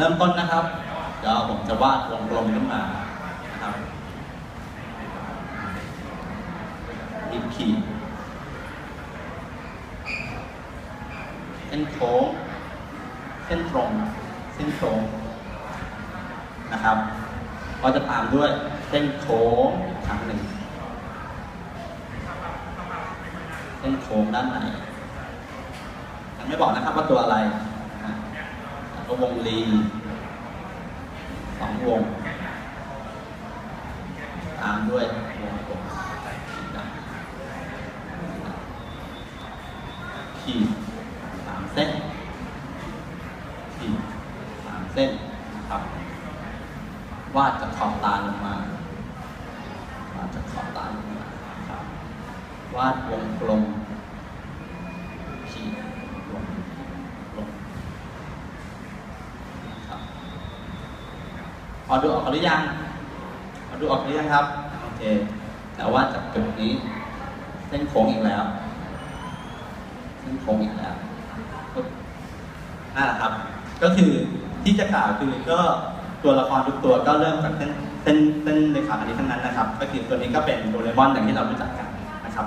เริ่มต้นนะครับ เดี๋ยวผมจะวาดวงกลมขึ้นมานะครับอีกขีดเส้นโค้งเส้นตรง เส้นโค้งนะครับ ก็จะตามด้วยเส้นโค้งอีกครั้งหนึ่ง เส้นโค้งด้านในยังไม่บอกนะครับว่าตัวอะไร ก็วงรีสองวง ตามด้วยวงกลมขีดสามเส้นขีดสามเส้นนะครับวาดจากขอบตาลงมาวาดจากขอบตาลงมาครับวาดวงกลมขีดลงลงนะครับพ อดูออกหรือยังพอดูออกหรือยังครับ โอเค แต่ว่าจากจุดนี้เส้นโค้งอีกแล้ว เส้นโค้งอีกแล้วนั่นแหละครับ ก็คือที่จะกล่าวคือก็ตัวละครทุกตัวก็เริ่มจากเส้นเส้นเส้นเลขาคณิตทั้งนั้นนะครับ ก็คือตัวนี้ก็เป็นโดเรมอนอย่างที่เรารู้จักกันนะครับ